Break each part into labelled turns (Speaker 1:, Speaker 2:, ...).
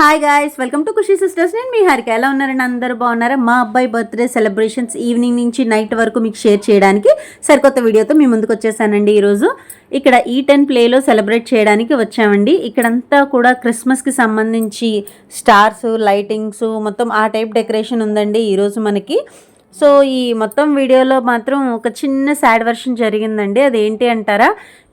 Speaker 1: Hi guys welcome to Khushi sisters నేను మీ హారిక. ఎలా ఉన్నారండి? అందరూ బాగున్నారా? మా అబ్బాయి బర్త్డే సెలబ్రేషన్స్ ఈవినింగ్ నుంచి నైట్ వరకు మీకు షేర్ చేయడానికి సరికొత్త వీడియోతో మీ ముందుకు వచ్చేసానండి ఈరోజు. ఇక్కడ ఈ టెన్ ప్లేలో సెలబ్రేట్ చేయడానికి వచ్చామండి. ఇక్కడంతా కూడా క్రిస్మస్కి సంబంధించి స్టార్స్ లైటింగ్స్ మొత్తం ఆ టైప్ డెకరేషన్ ఉందండి ఈరోజు మనకి. సో ఈ మొత్తం వీడియోలో మాత్రం ఒక చిన్న సాడ్ వర్షన్ జరిగిందండి. అదేంటి అంటారా?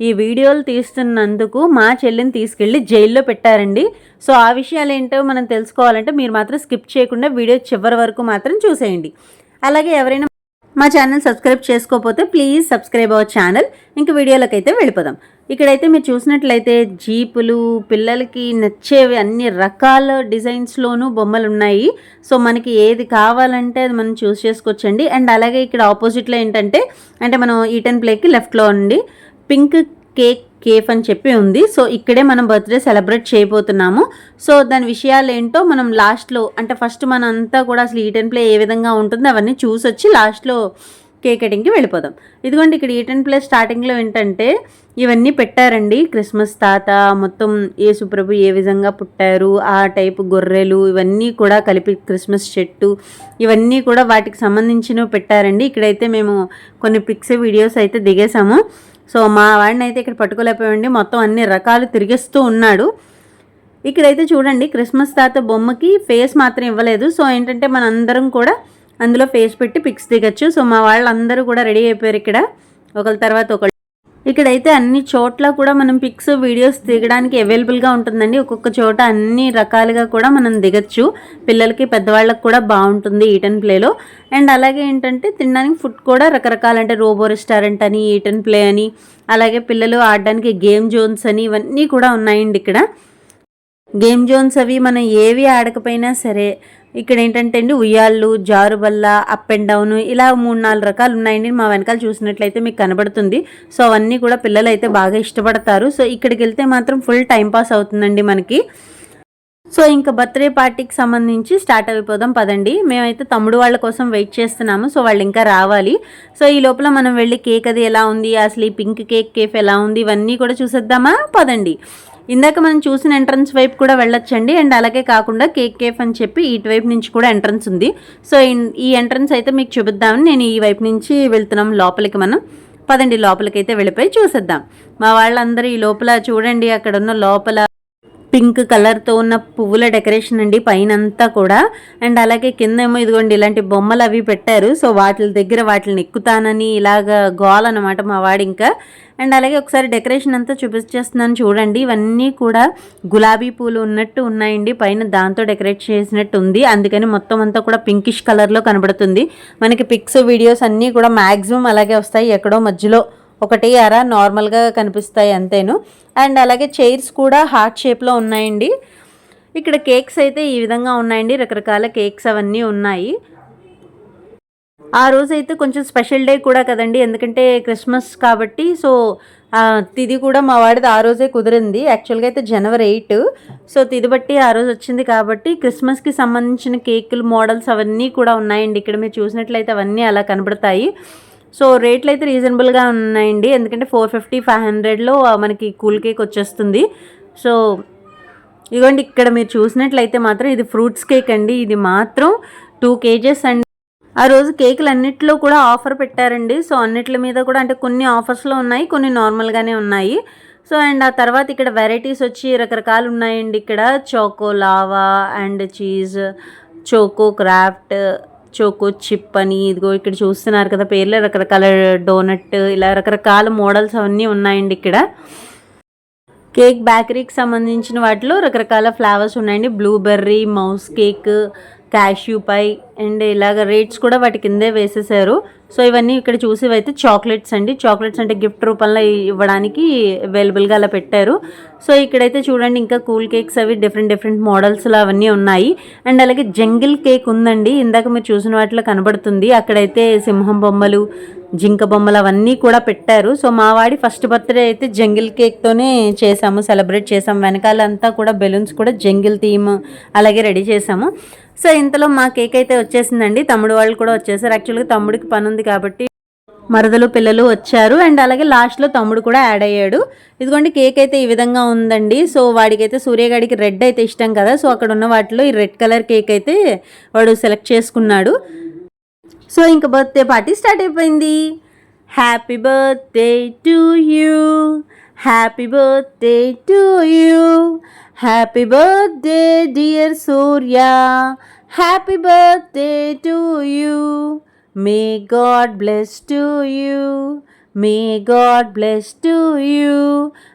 Speaker 1: ఈ వీడియోలు తీస్తున్నందుకు మా చెల్లిని తీసుకెళ్ళి జైల్లో పెట్టారండి. సో ఆ విషయాలు ఏంటో మనం తెలుసుకోవాలంటే మీరు మాత్రం స్కిప్ చేయకుండా వీడియో చివరి వరకు మాత్రం చూసేయండి. అలాగే ఎవరైనా మా ఛానల్ సబ్స్క్రైబ్ చేసుకోకపోతే ప్లీజ్ సబ్స్క్రైబ్ అవర్ ఛానల్. ఇంక వీడియోలకైతే వెళ్ళిపోదాం. ఇక్కడైతే మీరు చూసినట్లయితే జీపులు పిల్లలకి నచ్చేవి అన్ని రకాల డిజైన్స్లోనూ బొమ్మలు ఉన్నాయి సో మనకి ఏది కావాలంటే అది మనం చూస్ చేసుకోవచ్చండి. అండ్ అలాగే ఇక్కడ ఆపోజిట్లో ఏంటంటే అంటే మనం ఈటెన్ ప్లేకి లెఫ్ట్లో ఉండి పింక్ కేక్ కేఫ్ అని చెప్పి ఉంది. సో ఇక్కడే మనం బర్త్డే సెలబ్రేట్ చేయబోతున్నాము. సో దాని విషయాలు ఏంటో మనం లాస్ట్లో అంటే ఫస్ట్ మనంతా అంతా కూడా అసలు ఈట్ అండ్ ప్లే ఏ విధంగా ఉంటుందో అవన్నీ చూసి వచ్చి లాస్ట్లో కేక్ కటింగ్కి వెళ్ళిపోదాం. ఇదిగోండి ఇక్కడ ఈట్ అండ్ ప్లే స్టార్టింగ్లో ఏంటంటే ఇవన్నీ పెట్టారండి. క్రిస్మస్ తాత మొత్తం యేసుప్రభు ఏ విధంగా పుట్టారు ఆ టైపు గొర్రెలు ఇవన్నీ కూడా కలిపి క్రిస్మస్ చెట్టు ఇవన్నీ కూడా వాటికి సంబంధించినవి పెట్టారండి. ఇక్కడైతే మేము కొన్ని పిక్స్ వీడియోస్ అయితే దిగేసాము సో మా వాడిని అయితే ఇక్కడ పట్టుకోలేకపోయండి మొత్తం అన్ని రకాలు తిరిగిస్తూ ఉన్నాడు. ఇక్కడైతే చూడండి క్రిస్మస్ తాత బొమ్మకి ఫేస్ మాత్రం ఇవ్వలేదు. సో ఏంటంటే మనందరం కూడా అందులో ఫేస్ పెట్టి పిక్స్ దిగచ్చు. సో మా వాళ్ళందరూ కూడా రెడీ అయిపోయారు ఇక్కడ. ఒకళ్ళ తర్వాత ఒకళ్ళు ఇక్కడైతే అన్ని చోట్ల కూడా మనం పిక్స్ వీడియోస్ దిగడానికి అవైలబుల్గా ఉంటుందండి. ఒక్కొక్క చోట అన్ని రకాలుగా కూడా మనం దిగచ్చు. పిల్లలకి పెద్దవాళ్ళకి కూడా బాగుంటుంది ఈటన్ ప్లేలో అండ్ అలాగే ఏంటంటే తినడానికి ఫుడ్ కూడా రకరకాల అంటే రోబో రెస్టారెంట్ అని ఈటన్ ప్లే అని అలాగే పిల్లలు ఆడడానికి గేమ్ జోన్స్ అని ఇవన్నీ కూడా ఉన్నాయండి ఇక్కడ. గేమ్ జోన్స్ అవి మనం ఏవి ఆడకపోయినా సరే ఇక్కడ ఏంటంటే అండి ఉయ్యాళ్ళు జారుబల్ల అప్ అండ్ డౌన్ ఇలా మూడు నాలుగు రకాలు ఉన్నాయండి మా వెనకాల చూసినట్లయితే మీకు కనబడుతుంది. సో అవన్నీ కూడా పిల్లలు అయితే బాగా ఇష్టపడతారు. సో ఇక్కడికి వెళ్తే మాత్రం ఫుల్ టైం పాస్ అవుతుందండి మనకి. సో ఇంకా బర్త్డే పార్టీకి సంబంధించి స్టార్ట్ అయిపోదాం పదండి. మేమైతే తమ్ముడు వాళ్ళ కోసం వెయిట్ చేస్తున్నాము సో వాళ్ళు ఇంకా రావాలి. సో ఈ లోపల మనం వెళ్ళి కేక్ అది ఎలా ఉంది అసలు ఈ పింక్ కేక్ కేఫ్ ఎలా ఉంది ఇవన్నీ కూడా చూసేద్దామా? పదండి. ఇందాక మనం చూసిన ఎంట్రన్స్ వైపు కూడా వెళ్ళొచ్చండి. అండ్ అలాగే కాకుండా కేక్ కేఫ్ అని చెప్పి ఇటువైపు నుంచి కూడా ఎంట్రన్స్ ఉంది. సో ఈ ఎంట్రన్స్ అయితే మీకు చూపిద్దామని నేను ఈ వైపు నుంచి వెళ్తున్నాం లోపలికి మనం. పదండి లోపలికి అయితే వెళ్ళిపోయి చూసేద్దాం. మా వాళ్ళందరూ ఈ లోపల చూడండి అక్కడ ఉన్న లోపల పింక్ కలర్తో ఉన్న పువ్వుల డెకరేషన్ అండి పైన అంతా కూడా. అండ్ అలాగే కింద ఏమో ఇదిగోండి ఇలాంటి బొమ్మలు అవి పెట్టారు. సో వాటి దగ్గర వాటిని ఎక్కుతానని ఇలాగ గోల్ అనమాట మా వాడు ఇంకా. అండ్ అలాగే ఒకసారి డెకరేషన్ అంతా చూపించేస్తున్నాను చూడండి. ఇవన్నీ కూడా గులాబీ పూలు ఉన్నట్టు ఉన్నాయండి. పైన దాంతో డెకరేట్ చేసినట్టు ఉంది. అందుకని మొత్తం అంతా కూడా పింకిష్ కలర్లో కనబడుతుంది. మనకి పిక్స్ వీడియోస్ అన్నీ కూడా మ్యాక్సిమం అలాగే వస్తాయి. ఎక్కడో మధ్యలో ఒకటి అర నార్మల్గా కనిపిస్తాయి అంతేను. అండ్ అలాగే చైర్స్ కూడా హార్ట్ షేప్లో ఉన్నాయండి. ఇక్కడ కేక్స్ అయితే ఈ విధంగా ఉన్నాయండి. రకరకాల కేక్స్ అవన్నీ ఉన్నాయి. ఆ రోజు అయితే కొంచెం స్పెషల్ డే కూడా కదండి. ఎందుకంటే క్రిస్మస్ కాబట్టి సో తిది కూడా మా వాడిది ఆ రోజే కుదిరింది. యాక్చువల్గా అయితే జనవరి ఎయిట్. సో తిది బట్టి ఆ రోజు వచ్చింది కాబట్టి క్రిస్మస్కి సంబంధించిన కేకులు మోడల్స్ అవన్నీ కూడా ఉన్నాయండి. ఇక్కడ మీరు చూసినట్లయితే అవన్నీ అలా కనబడతాయి. సో రేట్లు అయితే రీజనబుల్గా ఉన్నాయండి. ఎందుకంటే ఫోర్ ఫిఫ్టీ ఫైవ్ హండ్రెడ్లో మనకి కూల్ కేక్ వచ్చేస్తుంది. సో ఇదిగోండి ఇక్కడ మీరు చూసినట్లయితే మాత్రం ఇది ఫ్రూట్స్ కేక్ అండి. ఇది మాత్రం టూ కేజెస్ అండి ఆ రోజు కేకులు అన్నిట్లో కూడా ఆఫర్ పెట్టారండి. సో అన్నిటి మీద కూడా అంటే కొన్ని ఆఫర్స్లో ఉన్నాయి కొన్ని నార్మల్గానే ఉన్నాయి. సో అండ్ ఆ తర్వాత ఇక్కడ వెరైటీస్ వచ్చి రకరకాలు ఉన్నాయండి ఇక్కడ choco lava and cheese choco craft choco chip అని ఇదిగో ఇక్కడ చూస్తున్నారు కదా పేర్లు రకరకాల డోనట్ ఇలా రకరకాల మోడల్స్ అవన్నీ ఉన్నాయండి ఇక్కడ. కేక్ బేకరీకి సంబంధించిన వాటిలో రకరకాల ఫ్లేవర్స్ ఉన్నాయండి. Blueberry mousse cake cashew pie and ఇలాగ రేట్స్ కూడా వాటి కిందే వేసేసారు. సో ఇవన్నీ ఇక్కడ చూసేవైతే చాక్లెట్స్ అండి. చాక్లెట్స్ అంటే గిఫ్ట్ రూపంలో ఇవ్వడానికి అవైలబుల్గా అలా పెట్టారు. సో ఇక్కడైతే చూడండి ఇంకా కూల్ కేక్స్ అవి డిఫరెంట్ డిఫరెంట్ మోడల్స్లో అవన్నీ ఉన్నాయి. అండ్ అలాగే జంగిల్ కేక్ ఉందండి. ఇందాక మీరు చూసిన వాటిలో కనబడుతుంది. అక్కడైతే సింహం బొమ్మలు జింక బొమ్మలు అవన్నీ కూడా పెట్టారు. సో మా వాడి ఫస్ట్ బర్త్డే అయితే జంగిల్ కేక్తోనే చేసాము. సెలబ్రేట్ చేసాము. వెనకాలంతా కూడా బెలూన్స్ కూడా జంగిల్ థీమ్ అలాగే రెడీ చేసాము. సో ఇంతలో మా కేక్ అయితే వచ్చేసిందండి. తమ్ముడు వాళ్ళు కూడా వచ్చేసారు. యాక్చువల్గా తమ్ముడికి పని ఉంది కాబట్టి మరదలు పిల్లలు వచ్చారు. అండ్ అలాగే లాస్ట్లో తమ్ముడు కూడా యాడ్ అయ్యాడు. ఇదిగోండి కేక్ అయితే ఈ విధంగా ఉందండి. సో వాడికైతే సూర్యగాడికి రెడ్ అయితే ఇష్టం కదా. సో అక్కడ ఉన్న వాటిలో ఈ రెడ్ కలర్ కేక్ అయితే వాడు సెలెక్ట్ చేసుకున్నాడు. సో ఇంకా బర్త్డే పార్టీ స్టార్ట్ అయిపోయింది. Happy birthday to you happy birthday to you happy birthday dear Surya happy birthday to you may God bless to you may God bless to you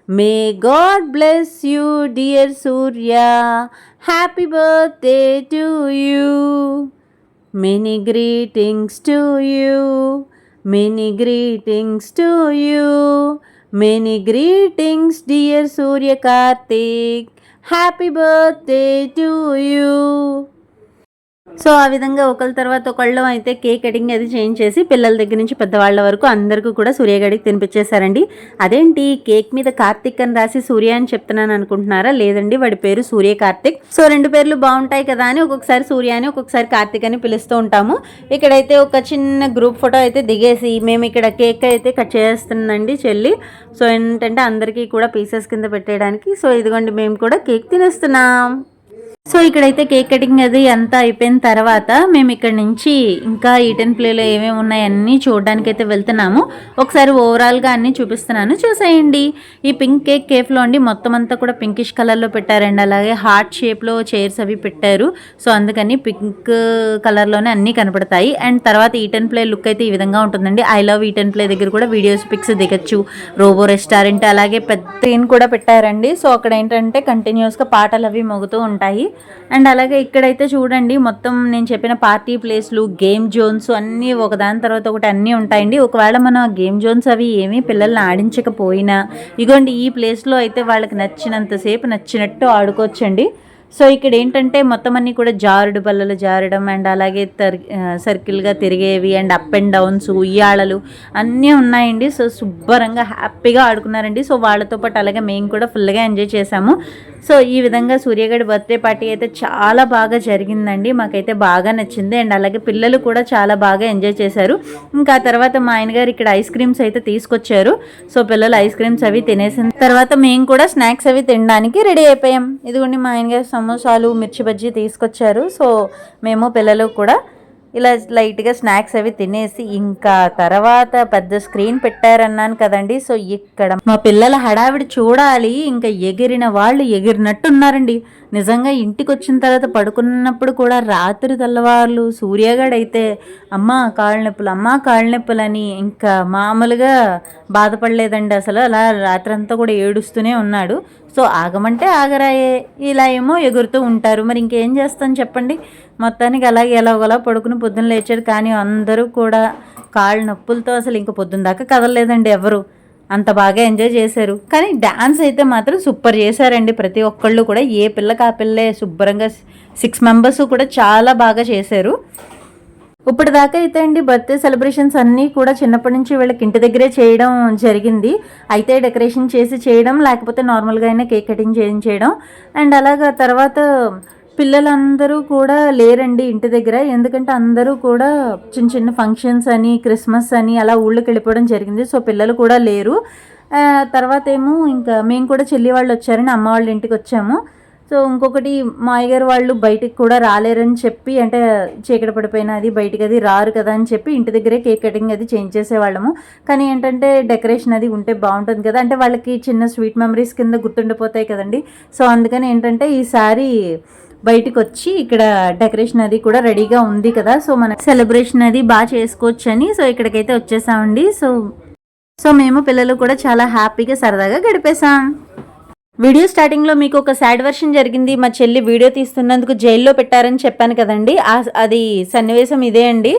Speaker 1: may God bless you dear Surya happy birthday to you Many greetings to you. Many greetings to you. Many greetings, dear Surya Kartik. Happy birthday to you. So ఆ విధంగా ఒకళ్ళ తర్వాత ఒకళ్ళు అయితే cake cutting అది change చేసి పిల్లల దగ్గర నుంచి పెద్దవాళ్ళ వరకు అందరికీ కూడా సూర్యగడికి తినిపించేశారండి. అదేంటి? కేక్ మీద కార్తిక్ అని రాసి సూర్య అని చెప్తున్నాను అనుకుంటున్నారా? లేదండి వాడి పేరు సూర్య కార్తిక్. సో రెండు పేర్లు బాగుంటాయి కదా అని ఒక్కొక్కసారి సూర్య అని ఒక్కొక్కసారి కార్తిక్ అని పిలుస్తూ ఉంటాము. ఇక్కడైతే ఒక చిన్న గ్రూప్ ఫోటో అయితే దిగేసి మేము ఇక్కడ కేక్ అయితే కట్ చేస్తుందండి చెల్లి. సో ఏంటంటే అందరికీ కూడా పీసెస్ కింద పెట్టేయడానికి. సో ఇదిగోండి మేము కూడా కేక్ తినేస్తున్నాం. సో ఇక్కడైతే కేక్ కటింగ్ అది అంతా అయిపోయిన తర్వాత మేము ఇక్కడ నుంచి ఇంకా ఈటెన్ ప్లేలో ఏమేమి ఉన్నాయన్నీ చూడడానికి అయితే వెళ్తున్నాము. ఒకసారి ఓవరాల్గా అన్నీ చూపిస్తున్నాను. చూసేయండి. ఈ పింక్ కేక్ కేఫ్లో అండి మొత్తం అంతా కూడా పింకిష్ కలర్లో పెట్టారండి. అలాగే హార్ట్ షేప్లో చైర్స్ అవి పెట్టారు. సో అందుకని పింక్ కలర్లోనే అన్నీ కనపడతాయి. అండ్ తర్వాత ఈటెన్ ప్లే లుక్ అయితే ఈ విధంగా ఉంటుందండి. ఐ లవ్ ఈటెన్ ప్లే దగ్గర కూడా వీడియోస్ పిక్స్ దిగచ్చు. రోబో రెస్టారెంట్ అలాగే పెద్ద స్క్రీన్ కూడా పెట్టారండి. సో అక్కడ ఏంటంటే కంటిన్యూస్గా పాటలు అవి మోగుతూ ఉంటాయి. అండ్ అలాగే ఇక్కడైతే చూడండి మొత్తం నేను చెప్పిన పార్టీ ప్లేస్లు గేమ్ జోన్స్ అన్నీ ఒకదాని తర్వాత ఒకటి అన్నీ ఉంటాయండి. ఒకవేళ మనం గేమ్ జోన్స్ అవి ఏమీ పిల్లల్ని ఆడించకపోయినా ఇగోండి ఈ ప్లేస్లో అయితే వాళ్ళకి నచ్చినంతసేపు నచ్చినట్టు ఆడుకోవచ్చండి. సో ఇక్కడ ఏంటంటే మొత్తం అన్నీ కూడా జారుడు బల్లలు జారడం అండ్ అలాగే తర్ సర్కిల్గా తిరిగేవి అండ్ అప్ అండ్ డౌన్స్ ఉయ్యాళలు అన్నీ ఉన్నాయండి. సో శుభ్రంగా హ్యాపీగా ఆడుకున్నారండి. సో వాళ్ళతో పాటు అలాగే మేము కూడా ఫుల్గా ఎంజాయ్ చేసాము సో ఈ విధంగా సూర్యగడి బర్త్డే పార్టీ అయితే చాలా బాగా జరిగిందండి. మాకైతే బాగా నచ్చింది అండ్ అలాగే పిల్లలు కూడా చాలా బాగా ఎంజాయ్ చేశారు. ఇంకా తర్వాత మా ఆయన గారు ఇక్కడ ఐస్ క్రీమ్స్ అయితే తీసుకొచ్చారు. సో పిల్లలు ఐస్ క్రీమ్స్ అవి తినేసిన తర్వాత మేము కూడా స్నాక్స్ అవి తినడానికి రెడీ అయిపోయాం. ఇదిగోండి మా ఆయన గారు సమోసాలు మిర్చి బజ్జీ తీసుకొచ్చారు. సో మేము పిల్లలు కూడా ఇలా లైట్గా స్నాక్స్ అవి తినేసి ఇంకా తర్వాత పెద్ద స్క్రీన్ పెట్టారన్నాను కదండి. సో ఇక్కడ మా పిల్లల హడావిడి చూడాలి. ఇంకా ఎగిరిన వాళ్ళు ఎగిరినట్టున్నారండి. నిజంగా ఇంటికి వచ్చిన తర్వాత పడుకున్నప్పుడు కూడా రాత్రి తెల్లవారులు సూర్యగాడైతే అమ్మ కాళ్ళ నొప్పులు అమ్మ కాళ్ళ అని ఇంకా మామూలుగా బాధపడలేదండి అసలు. అలా రాత్రంతా కూడా ఏడుస్తూనే ఉన్నాడు. సో ఆగమంటే ఆగరాయే. ఇలా ఏమో ఎగురుతూ ఉంటారు. మరి ఇంకేం చేస్తాను చెప్పండి? మొత్తానికి అలాగే ఎలాగోలా పడుకుని పొద్దున్న లేచాడు. కానీ అందరూ కూడా కాళ్ళ నొప్పులతో అసలు ఇంక పొద్దున్న దాకా కదలలేదండి ఎవరు. అంత బాగా ఎంజాయ్ చేశారు. కానీ డ్యాన్స్ అయితే మాత్రం సూపర్ చేశారండి. ప్రతి ఒక్కళ్ళు కూడా ఏ పిల్లకి ఆ పిల్లే శుభ్రంగా సిక్స్ మెంబర్స్ కూడా చాలా బాగా చేశారు. ఇప్పటిదాకా అయితే అండి బర్త్డే సెలబ్రేషన్స్ అన్నీ కూడా చిన్నప్పటి నుంచి వీళ్ళకి ఇంటి దగ్గరే చేయడం జరిగింది. అయితే డెకరేషన్ చేసి చేయడం లేకపోతే నార్మల్గా అయినా కేక్ కటింగ్ చేయించేయడం. అండ్ అలాగా తర్వాత పిల్లలందరూ కూడా లేరండి ఇంటి దగ్గర. ఎందుకంటే అందరూ కూడా చిన్న చిన్న ఫంక్షన్స్ అని క్రిస్మస్ అని అలా ఊళ్ళోకి వెళ్ళిపోవడం జరిగింది. సో పిల్లలు కూడా లేరు. తర్వాత ఏమో ఇంకా మేము కూడా చెల్లి వాళ్ళు వచ్చారని అమ్మ వాళ్ళ ఇంటికి వచ్చాము. సో ఇంకొకటి మా అయ్యగారు వాళ్ళు బయటికి కూడా రాలేరని చెప్పి అంటే చీకటి పడిపోయిన అది బయటికి అది రారు కదా అని చెప్పి ఇంటి దగ్గరే కేక్ కటింగ్ అది చేంజ్ చేసేవాళ్ళము. కానీ ఏంటంటే డెకరేషన్ అది ఉంటే బాగుంటుంది కదా. అంటే వాళ్ళకి చిన్న స్వీట్ మెమరీస్ కింద గుర్తుండిపోతాయి కదండి. సో అందుకని ఏంటంటే ఈసారి బయటికి వచ్చి ఇక్కడ డెకరేషన్ అది కూడా రెడీగా ఉంది కదా. సో మన సెలబ్రేషన్ అది బాగా చేసుకోవచ్చు అని సో ఇక్కడికైతే వచ్చేసామండి. సో సో మేము పిల్లలు కూడా చాలా హ్యాపీగా సరదాగా గడిపేశాం. వీడియో స్టార్టింగ్లో మీకు ఒక సాడ్ వర్షన్ జరిగింది. మా చెల్లి వీడియో తీస్తున్నందుకు జైల్లో పెట్టారని చెప్పాను కదండి. అది సన్నివేశం ఇదే అండి.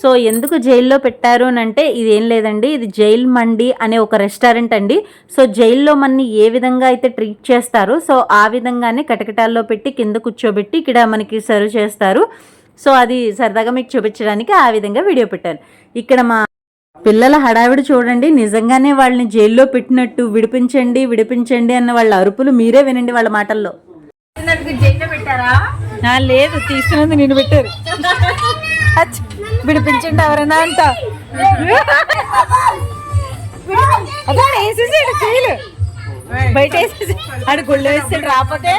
Speaker 1: సో ఎందుకు జైల్లో పెట్టారు అని అంటే ఇదేం లేదండి. ఇది జైల్ మండి అనే ఒక రెస్టారెంట్ అండి. సో జైల్లో మనని ఏ విధంగా అయితే ట్రీట్ చేస్తారో సో ఆ విధంగానే కటకటాల్లో పెట్టి కింద కూర్చోబెట్టి ఇక్కడ మనకి సర్వ్ చేస్తారు. సో అది సరదాగా మీకు చూపించడానికి ఆ విధంగా వీడియో పెట్టాను. ఇక్కడ మా పిల్లల హడావిడి చూడండి. నిజంగానే వాళ్ళని జైల్లో పెట్టినట్టు విడిపించండి విడిపించండి అన్న వాళ్ళ అరుపులు మీరే వినండి వాళ్ళ మాటల్లో.
Speaker 2: పెట్టారా? లేదు తీసుకున్నది నేను పెట్టారు. విడిపించండి ఎవరైనా అంట. చేయలు బయట వేసేసి ఆడు గుళ్ళు వేసాడు రాకపోతే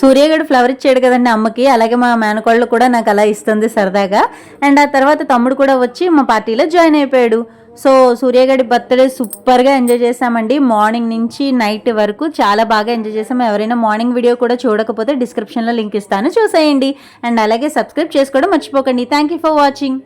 Speaker 1: సూర్యగడు ఫ్లవర్ ఇచ్చాడు కదండి అమ్మకి. అలాగే మా మేనకోళ్ళు కూడా నాకు అలా ఇస్తుంది సరదాగా. అండ్ ఆ తర్వాత తమ్ముడు కూడా వచ్చి మా పార్టీలో జాయిన్ అయిపోయాడు. సో సూర్యగడి బర్త్డే సూపర్గా ఎంజాయ్ చేసామండి మార్నింగ్ నుంచి నైట్ వరకు చాలా బాగా ఎంజాయ్ చేసాము ఎవరైనా మార్నింగ్ వీడియో కూడా చూడకపోతే డిస్క్రిప్షన్లో లింక్ ఇస్తాను. చూసేయండి. అండ్ అలాగే సబ్స్క్రైబ్ చేసుకోవడం మర్చిపోకండి. Thank you for watching